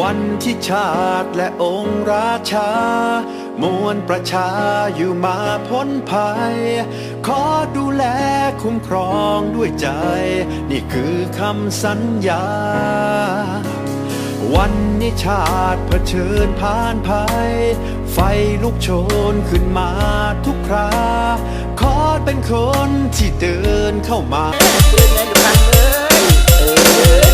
วันที่ชาติและองค์ราชามวลประชาอยู่มาพ้นภัย ขอดูแลคุ้มครองด้วยใจ นี่คือคำสัญญา วันนี้ชาติเผชิญผ่านภัย ไฟลุกโชนขึ้นมาทุกครา ขอเป็นคนที่เดินเข้ามาเงินอยู่เลยา